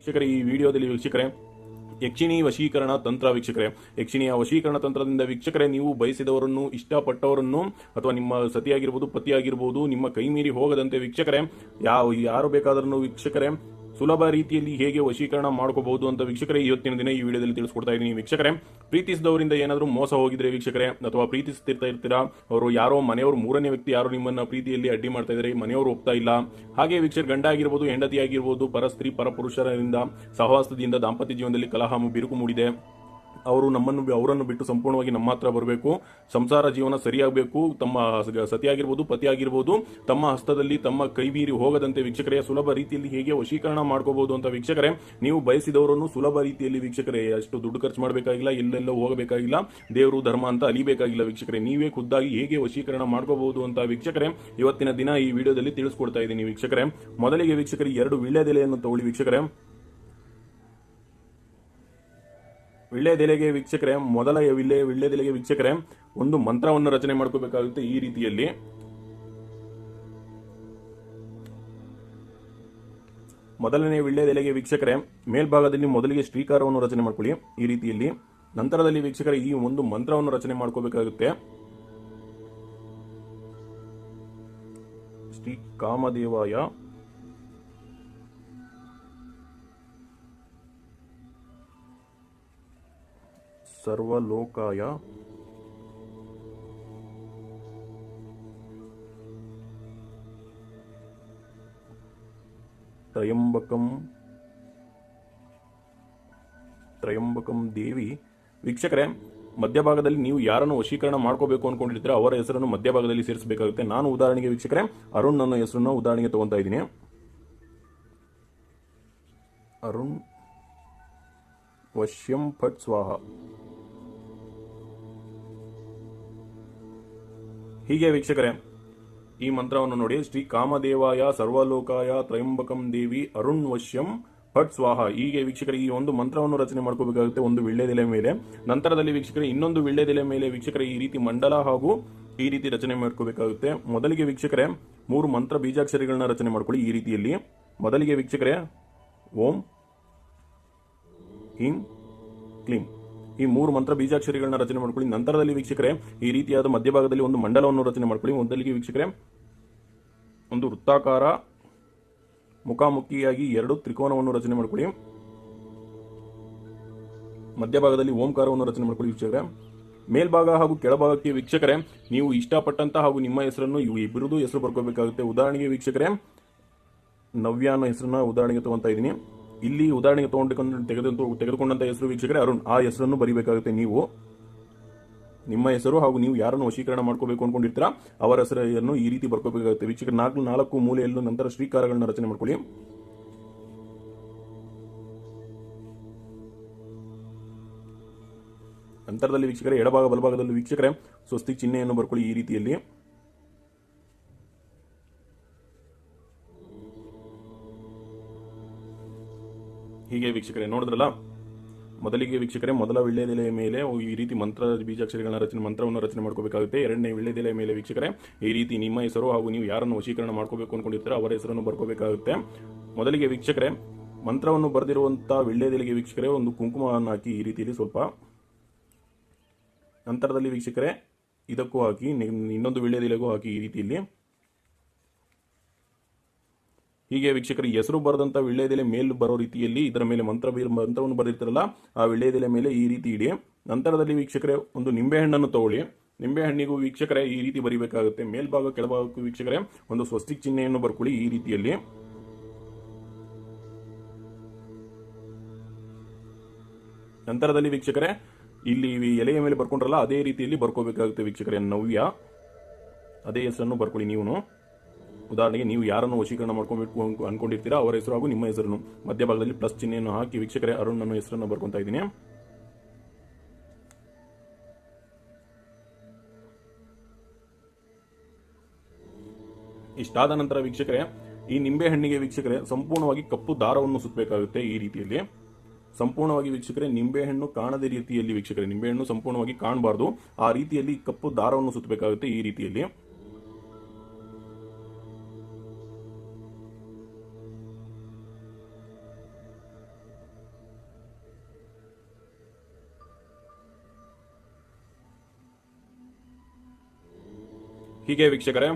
ವೀಕ್ಷಕರೇ, ಈ ವಿಡಿಯೋದಲ್ಲಿ ವೀಕ್ಷಕರೇ, ಯಕ್ಷಿಣಿ ವಶೀಕರಣ ತಂತ್ರ ವೀಕ್ಷಕರೇ. ಯಕ್ಷಿಣಿಯ ವಶೀಕರಣ ತಂತ್ರದಿಂದ ವೀಕ್ಷಕರೇ, ನೀವು ಬಯಸಿದವರನ್ನು, ಇಷ್ಟಪಟ್ಟವರನ್ನು, ಅಥವಾ ನಿಮ್ಮ ಸತಿಯಾಗಿರ್ಬೋದು, ಪತಿಯಾಗಿರ್ಬೋದು, ನಿಮ್ಮ ಕೈ ಮೀರಿ ಹೋಗದಂತೆ ವೀಕ್ಷಕರೇ, ಯಾವ, ಯಾರು ಬೇಕಾದರೂ ವೀಕ್ಷಕರೇ ಸುಲಭ ರೀತಿಯಲ್ಲಿ ಹೇಗೆ ವಶೀಕರಣ ಮಾಡ್ಕೋಬಹುದು ಅಂತ ವೀಕ್ಷಕರೇ ಇವತ್ತಿನ ದಿನ ಈ ವಿಡಿಯೋದಲ್ಲಿ ತಿಳಿಸ್ಕೊಡ್ತಾ ಇದ್ದೀನಿ. ವೀಕ್ಷಕರೇ, ಪ್ರೀತಿಸಿದವರಿಂದ ಏನಾದರೂ ಮೋಸ ಹೋಗಿದ್ರೆ ವೀಕ್ಷಕರೇ, ಅಥವಾ ಪ್ರೀತಿಸ್ತಿರ್ತಾ ಇರ್ತೀರಾ, ಅವರು ಯಾರೋ ಮನೆಯವರು ಮೂರನೇ ವ್ಯಕ್ತಿ ಯಾರು ನಿಮ್ಮನ್ನ ಪ್ರೀತಿಯಲ್ಲಿ ಅಡ್ಡಿ ಮಾಡ್ತಾ ಇದ್ದಾರೆ ಮನೆಯವರು ಒಪ್ತಾ ಇಲ್ಲ. ಹಾಗೆ ವೀಕ್ಷಕ ಗಂಡ ಆಗಿರ್ಬೋದು ಹೆಂಡತಿ ಆಗಿರ್ಬೋದು ಪರಸ್ತ್ರೀ ಪರಪುರುಷರಿಂದ ಸಹವಾಸದಿಂದ, ದಾಂಪತ್ಯ ಜೀವನದಲ್ಲಿ ಕಲಹ ಬಿರುಕು ಮೂಡಿದೆ. ಅವರು ನಮ್ಮನ್ನು ಅವರನ್ನು ಬಿಟ್ಟು ಸಂಪೂರ್ಣವಾಗಿ ನಮ್ಮ ಹತ್ರ ಬರಬೇಕು. ಸಂಸಾರ ಜೀವನ ಸರಿಯಾಗಬೇಕು. ತಮ್ಮ ಸತಿಯಾಗಿರ್ಬೋದು, ಪತಿಯಾಗಿರ್ಬೋದು. ತಮ್ಮ ಹಸ್ತದಲ್ಲಿ ತಮ್ಮ ಕೈ ಮೀರಿ ಹೋಗದಂತೆ ವೀಕ್ಷಕರೇ, ಸುಲಭ ರೀತಿಯಲ್ಲಿ ಹೇಗೆ ವಶೀಕರಣ ಮಾಡ್ಕೋಬಹುದು ಅಂತ ವೀಕ್ಷಕರೇ, ನೀವು ಬಯಸಿದವರನ್ನು ಸುಲಭ ರೀತಿಯಲ್ಲಿ ವೀಕ್ಷಕರೇ, ಅಷ್ಟು ದುಡ್ಡು ಖರ್ಚು ಮಾಡಬೇಕಾಗಿಲ್ಲ, ಎಲ್ಲೆಲ್ಲ ಹೋಗಬೇಕಾಗಿಲ್ಲ. ದೇವರು ಧರ್ಮ ಅಂತ ಅಲಿಬೇಕಾಗಿಲ್ಲ ವೀಕ್ಷಕರೇ. ನೀವೇ ಖುದ್ದಾಗಿ ಹೇಗೆ ವಶೀಕರಣ ಮಾಡ್ಕೋಬಹುದು ಅಂತ ವೀಕ್ಷಕರೇ, ಇವತ್ತಿನ ದಿನ ಈ ವಿಡಿಯೋದಲ್ಲಿ ತಿಳಿಸ್ಕೊಡ್ತಾ ಇದ್ದೀನಿ ವೀಕ್ಷಕರೇ. ಮೊದಲಿಗೆ ವೀಕ್ಷಕರಿಗೆ ಎರಡು ವಿಳ್ಯದೆಲೆಯನ್ನು ತಗೊಳ್ಳಿ ವೀಕ್ಷಕರೇ. ವಿಳ್ಯದೆಲೆಗೆ ವೀಕ್ಷಕರೇ, ಮೊದಲ ವಿಳ್ಳೆ, ವಿಳ್ಳೆದೆಲೆಗೆ ವೀಕ್ಷಕರೇ, ಒಂದು ಮಂತ್ರವನ್ನು ರಚನೆ ಮಾಡ್ಕೋಬೇಕಾಗುತ್ತೆ ಈ ರೀತಿಯಲ್ಲಿ. ಮೊದಲನೇ ವಿಳ್ಳೆದೆಲೆಗೆ ವೀಕ್ಷಕರೇ, ಮೇಲ್ಭಾಗದಲ್ಲಿ ಮೊದಲಿಗೆ ಶ್ರೀಕಾರವನ್ನು ರಚನೆ ಮಾಡ್ಕೊಳ್ಳಿ ಈ ರೀತಿಯಲ್ಲಿ. ನಂತರದಲ್ಲಿ ವೀಕ್ಷಕರ, ಈ ಒಂದು ಮಂತ್ರವನ್ನು ರಚನೆ ಮಾಡ್ಕೋಬೇಕಾಗುತ್ತೆ. ಶ್ರೀ ಕಾಮದೇವಾಯ ಸರ್ವಲೋಕಾಯ. ತ್ರಯಂಬಕಂ. ತ್ರಯಂಬಕಂ ದೇವಿ. ವೀಕ್ಷಕರೇ, ಮಧ್ಯಭಾಗದಲ್ಲಿ ನೀವು ಯಾರನ್ನು ವಶೀಕರಣ ಮಾಡ್ಕೋಬೇಕು ಅನ್ಕೊಂಡಿರ್ತೀರ ಅವರ ಹೆಸರನ್ನು ಮಧ್ಯಭಾಗದಲ್ಲಿ ಸೇರಿಸಬೇಕಾಗುತ್ತೆ. ನಾನು ಉದಾಹರಣೆಗೆ ವೀಕ್ಷಕರೇ, ಅರುಣ್ ನನ್ನ ಹೆಸರನ್ನು ಉದಾಹರಣೆಗೆ ತಗೊಂತಾ ಇದ್ದೀನಿ. ಅರುಣ್, ವಶ್ಯಂ ಫಟ್ ಸ್ವಾಹ. ಹೀಗೆ ವೀಕ್ಷಕರೇ, ಈ ಮಂತ್ರವನ್ನು ನೋಡಿ, ಶ್ರೀ ಕಾಮದೇವಾಯ ಸರ್ವಲೋಕಾಯ ತ್ರಯಂಬಕಂ ದೇವಿ ಅರುಣ್ ವಶ್ಯಂ ಭಟ್ ಸ್ವಾಹ. ಹೀಗೆ ವೀಕ್ಷಕರು, ಈ ಒಂದು ಮಂತ್ರವನ್ನು ರಚನೆ ಮಾಡ್ಕೋಬೇಕಾಗುತ್ತೆ ಒಂದು ವಿಳ್ಳೆದೆಲೆ ಮೇಲೆ. ನಂತರದಲ್ಲಿ ವೀಕ್ಷಕರೇ, ಇನ್ನೊಂದು ವಿಳ್ಳೆದೆಲೆ ಮೇಲೆ ವೀಕ್ಷಕರೇ, ಈ ರೀತಿ ಮಂಡಲ ಹಾಗೂ ಈ ರೀತಿ ರಚನೆ ಮಾಡ್ಕೋಬೇಕಾಗುತ್ತೆ. ಮೊದಲಿಗೆ ವೀಕ್ಷಕರೇ, ಮೂರು ಮಂತ್ರ ಬೀಜಾಕ್ಷರಿಗಳನ್ನ ರಚನೆ ಮಾಡ್ಕೊಳ್ಳಿ ಈ ರೀತಿಯಲ್ಲಿ. ಮೊದಲಿಗೆ ವೀಕ್ಷಕರೇ, ಓಂ, ಹೀಂ, ಕ್ಲೀಂ. ಈ ಮೂರು ಮಂತ್ರ ಬೀಜಾಕ್ಷರಿಗಳನ್ನ ರಚನೆ ಮಾಡ್ಕೊಳ್ಳಿ. ನಂತರದಲ್ಲಿ ವೀಕ್ಷಕರೇ, ಈ ರೀತಿಯಾದ ಮಧ್ಯಭಾಗದಲ್ಲಿ ಒಂದು ಮಂಡಲವನ್ನು ರಚನೆ ಮಾಡ್ಕೊಳ್ಳಿ. ಮೊದಲಿಗೆ ವೀಕ್ಷಕರೇ, ಒಂದು ವೃತ್ತಾಕಾರ, ಮುಖಾಮುಖಿಯಾಗಿ ಎರಡು ತ್ರಿಕೋನವನ್ನು ರಚನೆ ಮಾಡ್ಕೊಳ್ಳಿ. ಮಧ್ಯಭಾಗದಲ್ಲಿ ಓಂಕಾರವನ್ನು ರಚನೆ ಮಾಡ್ಕೊಳ್ಳಿ ವೀಕ್ಷಕರೇ. ಮೇಲ್ಭಾಗ ಹಾಗೂ ಕೆಳಭಾಗಕ್ಕೆ ವೀಕ್ಷಕರೇ, ನೀವು ಇಷ್ಟಪಟ್ಟಂತ ಹಾಗೂ ನಿಮ್ಮ ಹೆಸರನ್ನು ಇವು ಇಬ್ಬರದು ಹೆಸರು ಬರ್ಕೋಬೇಕಾಗುತ್ತೆ. ಉದಾಹರಣೆಗೆ ವೀಕ್ಷಕರೇ ನವ್ಯ ಅನ್ನೋ ಹೆಸರನ್ನ ಉದಾಹರಣೆಗೆ ತಗೊಂತಾ ಇದ್ದೀನಿ. ಇಲ್ಲಿ ಉದಾಹರಣೆಗೆ ತಗೊಂಡು ತೆಗೆದು ತೆಗೆದುಕೊಂಡಂತ ಹೆಸರು ವೀಕ್ಷಕರೇ ಅರುಣ್. ಆ ಹೆಸರನ್ನು ಬರಿಬೇಕಾಗುತ್ತೆ ನೀವು. ನಿಮ್ಮ ಹೆಸರು ಹಾಗೂ ನೀವು ಯಾರನ್ನು ವಶೀಕರಣ ಮಾಡ್ಕೋಬೇಕು ಅನ್ಕೊಂಡಿರ್ತೀರಾ? ಅವರ ಹೆಸರನ್ನು ಈ ರೀತಿ ಬರ್ಕೋಬೇಕಾಗುತ್ತೆ. ವೀಕ್ಷಕರ, ನಾಲ್ಕು ನಾಲ್ಕು ಮೂಲೆಯಲ್ಲೂ ನಂತರ ಶ್ರೀಕಾರಗಳನ್ನ ರಚನೆ ಮಾಡ್ಕೊಳ್ಳಿ. ನಂತರದಲ್ಲಿ ವೀಕ್ಷಕರೇ, ಎಡಭಾಗ ಬಲಭಾಗದಲ್ಲಿ ವೀಕ್ಷಕರೇ ಸ್ವಸ್ತಿ ಚಿಹ್ನೆಯನ್ನು ಬರ್ಕೊಳ್ಳಿ ಈ ರೀತಿಯಲ್ಲಿ. ಹೀಗೆ ವೀಕ್ಷಕರೇ ನೋಡಿದ್ರಲ್ಲ? ಮೊದಲಿಗೆ ವೀಕ್ಷಕರೇ, ಮೊದಲ ವಿಳ್ಳೆದೆಲೆಯ ಮೇಲೆ ಈ ರೀತಿ ಮಂತ್ರ, ಬೀಜಾಕ್ಷರಿಗಳನ್ನ ರಚನೆ, ಮಂತ್ರವನ್ನು ರಚನೆ ಮಾಡ್ಕೋಬೇಕಾಗುತ್ತೆ. ಎರಡನೇ ವಿಳ್ಳೆದೆಲೆಯ ಮೇಲೆ ವೀಕ್ಷಕರೇ, ಈ ರೀತಿ ನಿಮ್ಮ ಹೆಸರು ಹಾಗೂ ನೀವು ಯಾರನ್ನು ವಶೀಕರಣ ಮಾಡ್ಕೋಬೇಕು ಅನ್ಕೊಂಡಿರ್ತೀರೋ ಅವರ ಹೆಸರನ್ನು ಬರ್ಕೋಬೇಕಾಗುತ್ತೆ. ಮೊದಲಿಗೆ ವೀಕ್ಷಕರೇ, ಮಂತ್ರವನ್ನು ಬರೆದಿರುವಂತಹ ವಿಳ್ಳೆದೆಲೆಗೆ ವೀಕ್ಷಕರೇ, ಒಂದು ಕುಂಕುಮವನ್ನು ಹಾಕಿ ಈ ರೀತಿಯಲ್ಲಿ ಸ್ವಲ್ಪ ನಂತರದಲ್ಲಿ ವೀಕ್ಷಕರೇ, ಇದಕ್ಕೂ ಹಾಕಿ ಇನ್ನೊಂದು ವಿಳ್ಳೆದೆಲೆಗೂ ಹಾಕಿ ಈ ರೀತಿಯಲ್ಲಿ ಹೀಗೆ ವೀಕ್ಷಕರಿಗೆ ಹೆಸರು ಬರೆದಂತ ವಿಳ್ಳೆದೆಲೆ ಮೇಲ್ ಬರೋ ರೀತಿಯಲ್ಲಿ ಇದರ ಮೇಲೆ ಮಂತ್ರ ಮಂತ್ರವನ್ನು ಬರೆದಿರ್ತಾರಲ್ಲ, ಆ ವಿಳ್ಳೆದೆಲೆ ಮೇಲೆ ಈ ರೀತಿ ಇಡಿ. ನಂತರದಲ್ಲಿ ವೀಕ್ಷಕರೇ, ಒಂದು ನಿಂಬೆಹಣ್ಣನ್ನು ತಗೊಳ್ಳಿ. ನಿಂಬೆಹಣ್ಣಿಗೂ ವೀಕ್ಷಕರೇ ಈ ರೀತಿ ಬರಿಬೇಕಾಗುತ್ತೆ. ಮೇಲ್ಭಾಗ, ಕೆಳಭಾಗಕ್ಕೂ ವೀಕ್ಷಕರೇ, ಒಂದು ಸ್ವಸ್ತಿಕ್ ಚಿಹ್ನೆಯನ್ನು ಬರ್ಕೊಳ್ಳಿ ಈ ರೀತಿಯಲ್ಲಿ. ನಂತರದಲ್ಲಿ ವೀಕ್ಷಕರೇ, ಇಲ್ಲಿ ಎಲೆಯ ಮೇಲೆ ಬರ್ಕೊಂಡ್ರಲ್ಲ, ಅದೇ ರೀತಿಯಲ್ಲಿ ಬರ್ಕೋಬೇಕಾಗುತ್ತೆ ವೀಕ್ಷಕರೇ, ನವ್ಯ. ಅದೇ ಹೆಸರನ್ನು ಬರ್ಕೊಳ್ಳಿ ನೀವು ಉದಾಹರಣೆಗೆ ನೀವು ಯಾರನ್ನು ವಶೀಕರಣ ಮಾಡ್ಕೊಬೇಕು ಅನ್ಕೊಂಡಿರ್ತೀರಾ, ಅವರ ಹೆಸರು ಹಾಗೂ ನಿಮ್ಮ ಹೆಸರನ್ನು. ಮಧ್ಯಭಾಗದಲ್ಲಿ ಪ್ಲಸ್ ಚಿಹ್ನೆಯನ್ನು ಹಾಕಿ ವೀಕ್ಷಕರೇ, ಅರುಣ್ ನನ್ನ ಹೆಸರನ್ನು ಬರ್ಕೊತಾ ಇದ್ದೀನಿ. ಇಷ್ಟಾದ ನಂತರ ವೀಕ್ಷಕರೇ, ಈ ನಿಂಬೆ ಹಣ್ಣಿಗೆ ವೀಕ್ಷಕರೇ, ಸಂಪೂರ್ಣವಾಗಿ ಕಪ್ಪು ದಾರವನ್ನು ಸುತ್ತಬೇಕಾಗುತ್ತೆ ಈ ರೀತಿಯಲ್ಲಿ. ಸಂಪೂರ್ಣವಾಗಿ ವೀಕ್ಷಕರೇ ನಿಂಬೆಹಣ್ಣು ಕಾಣದ ರೀತಿಯಲ್ಲಿ ವೀಕ್ಷಕರೇ ನಿಂಬೆಹಣ್ಣು ಸಂಪೂರ್ಣವಾಗಿ ಕಾಣಬಾರ್ದು. ಆ ರೀತಿಯಲ್ಲಿ ಕಪ್ಪು ದಾರವನ್ನು ಸುತ್ತಬೇಕಾಗುತ್ತೆ ಈ ರೀತಿಯಲ್ಲಿ. ಹೀಗೆ ವೀಕ್ಷಕರೇ,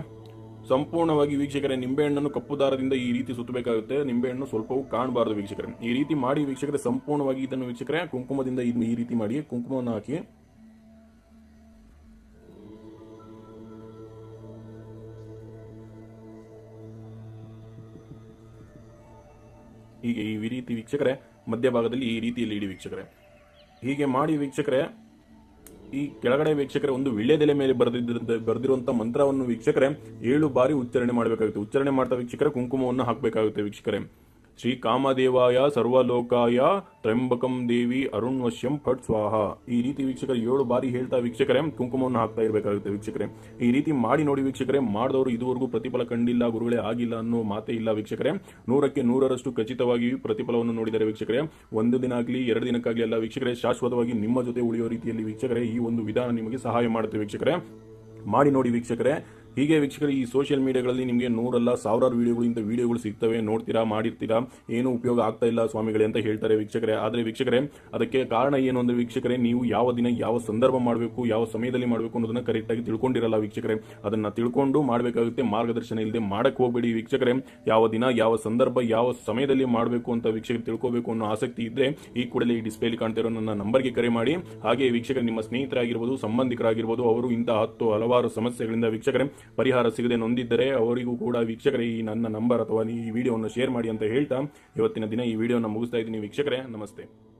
ಸಂಪೂರ್ಣವಾಗಿ ವೀಕ್ಷಕರೇ, ನಿಂಬೆಹಣ್ಣನ್ನು ಕಪ್ಪು ದಾರದಿಂದ ಈ ರೀತಿ ಸುತ್ತಬೇಕಾಗುತ್ತೆ. ನಿಂಬೆಹಣ್ಣು ಸ್ವಲ್ಪವೂ ಕಾಣಬಾರದು ವೀಕ್ಷಕರೇ. ಈ ರೀತಿ ಮಾಡಿ ವೀಕ್ಷಕರೇ, ಸಂಪೂರ್ಣವಾಗಿ ಇದನ್ನು ವೀಕ್ಷಕರೇ, ಕುಂಕುಮದಿಂದ ಈ ರೀತಿ ಮಾಡಿ, ಕುಂಕುಮವನ್ನು ಹಾಕಿ. ಹೀಗೆ ಈ ರೀತಿ ವೀಕ್ಷಕರೇ, ಮಧ್ಯಭಾಗದಲ್ಲಿ ಈ ರೀತಿಯಲ್ಲಿ ಇಡಿ ವೀಕ್ಷಕರೇ. ಹೀಗೆ ಮಾಡಿ ವೀಕ್ಷಕರೇ ಈ ಕೆಳಗಡೆ ವೀಕ್ಷಕರ ಒಂದು ವಿಳ್ಯದೆಲೆ ಮೇಲೆ ಬರೆದಿದ್ದ ಬರೆದಿರುವಂತಹ ಮಂತ್ರವನ್ನು ವೀಕ್ಷಕರೇ ಏಳು ಬಾರಿ ಉಚ್ಚಾರಣೆ ಮಾಡಬೇಕಾಗುತ್ತೆ. ಉಚ್ಚಾರಣೆ ಮಾಡ್ತಾ ವೀಕ್ಷಕರೇ ಕುಂಕುಮವನ್ನು ಹಾಕಬೇಕಾಗುತ್ತೆ ವೀಕ್ಷಕರೇ. ಶ್ರೀ ಕಾಮದೇವಾಯ ಸರ್ವಲೋಕಾಯ ತ್ರಂಬಕಂ ದೇವಿ ಅರುಣ್ ವಶ್ಯಂ ಫಟ್ ಸ್ವಾಹ. ಈ ರೀತಿ ವೀಕ್ಷಕರು ಏಳು ಬಾರಿ ಹೇಳ್ತಾ ವೀಕ್ಷಕರೇ, ಕುಂಕುಮವನ್ನು ಹಾಕ್ತಾ ಇರಬೇಕಾಗುತ್ತೆ ವೀಕ್ಷಕರೇ. ಈ ರೀತಿ ಮಾಡಿ ನೋಡಿ ವೀಕ್ಷಕರೇ, ಮಾಡಿದವರು ಇದುವರೆಗೂ ಪ್ರತಿಫಲ ಕಂಡಿಲ್ಲ, ಗುರುಗಳೇ ಆಗಿಲ್ಲ ಅನ್ನೋ ಮಾತೇ ಇಲ್ಲ ವೀಕ್ಷಕರೇ. ನೂರಕ್ಕೆ ನೂರರಷ್ಟು ಖಚಿತವಾಗಿ ಪ್ರತಿಫಲವನ್ನು ನೋಡಿದರೆ ವೀಕ್ಷಕರೇ. ಒಂದು ದಿನ ಆಗಲಿ, ಎರಡು ದಿನಕ್ಕಾಗಲಿ ಎಲ್ಲ ವೀಕ್ಷಕರೇ, ಶಾಶ್ವತವಾಗಿ ನಿಮ್ಮ ಜೊತೆ ಉಳಿಯೋ ರೀತಿಯಲ್ಲಿ ವೀಕ್ಷಕರೇ ಈ ಒಂದು ವಿಧಾನ ನಿಮಗೆ ಸಹಾಯ ಮಾಡುತ್ತೆ ವೀಕ್ಷಕರೇ. ಮಾಡಿ ನೋಡಿ ವೀಕ್ಷಕರೇ ಹೀಗೆ ವೀಕ್ಷಕರು, ಈ ಸೋಷಿಯಲ್ ಮೀಡಿಯಾಗಳಲ್ಲಿ ನಿಮಗೆ ನೂರಲ್ಲ, ಸಾವಿರಾರು ವೀಡಿಯೋಗಳು ಇಂಥ ವಿಡಿಯೋಗಳು ಸಿಗ್ತವೆ. ನೋಡ್ತೀರಾ, ಮಾಡಿರ್ತೀರಾ? ಏನು ಉಪಯೋಗ ಆಗ್ತಾ ಇಲ್ಲ ಸ್ವಾಮಿಗಳೇ ಅಂತ ಹೇಳ್ತಾರೆ ವೀಕ್ಷಕರೇ. ಆದರೆ ವೀಕ್ಷಕರೇ, ಅದಕ್ಕೆ ಕಾರಣ ಏನು ಅಂದರೆ ವೀಕ್ಷಕರೇ, ನೀವು ಯಾವ ದಿನ ಯಾವ ಸಂದರ್ಭ ಮಾಡಬೇಕು, ಯಾವ ಸಮಯದಲ್ಲಿ ಮಾಡಬೇಕು ಅನ್ನೋದನ್ನ ಕರೆಕ್ಟಾಗಿ ತಿಳ್ಕೊಂಡಿರಲ್ಲ ವೀಕ್ಷಕರೇ. ಅದನ್ನು ತಿಳ್ಕೊಂಡು ಮಾಡಬೇಕಾಗುತ್ತೆ. ಮಾರ್ಗದರ್ಶನ ಇಲ್ಲದೆ ಮಾಡಕ್ಕೆ ಹೋಗಬೇಡಿ ವೀಕ್ಷಕರೇ. ಯಾವ ದಿನ, ಯಾವ ಸಂದರ್ಭ, ಯಾವ ಸಮಯದಲ್ಲಿ ಮಾಡಬೇಕು ಅಂತ ವೀಕ್ಷಕರು ತಿಳ್ಕೋಬೇಕು ಅನ್ನೋ ಆಸಕ್ತಿ ಇದ್ದರೆ ಈ ಕೂಡಲೇ ಈ ಡಿಸ್ಪ್ಲೇಲಿ ಕಾಣ್ತಿರೋ ನನ್ನ ನಂಬರ್ಗೆ ಕರೆ ಮಾಡಿ. ಹಾಗೆ ವೀಕ್ಷಕರು, ನಿಮ್ಮ ಸ್ನೇಹಿತರಾಗಿರ್ಬೋದು, ಸಂಬಂಧಿಕರಾಗಿರ್ಬೋದು, ಅವರು ಇಂತಹ ಹತ್ತು ಹಲವಾರು ಸಮಸ್ಯೆಗಳಿಂದ ವೀಕ್ಷಕರೇ ಪರಿಹಾರ ಸಿಗದೆ ನೊಂದಿದ್ದರೆ ಅವರಿಗೂ ಕೂಡ ವೀಕ್ಷಕರೇ ಈ ನನ್ನ ನಂಬರ್ ಅಥವಾ ಈ ವಿಡಿಯೋವನ್ನು ಶೇರ್ ಮಾಡಿ ಅಂತ ಹೇಳ್ತಾ ಇವತ್ತಿನ ದಿನ ಈ ವಿಡಿಯೋನ ಮುಗಿಸ್ತಾ ಇದ್ದೀನಿ ವೀಕ್ಷಕರೇ, ನಮಸ್ತೆ.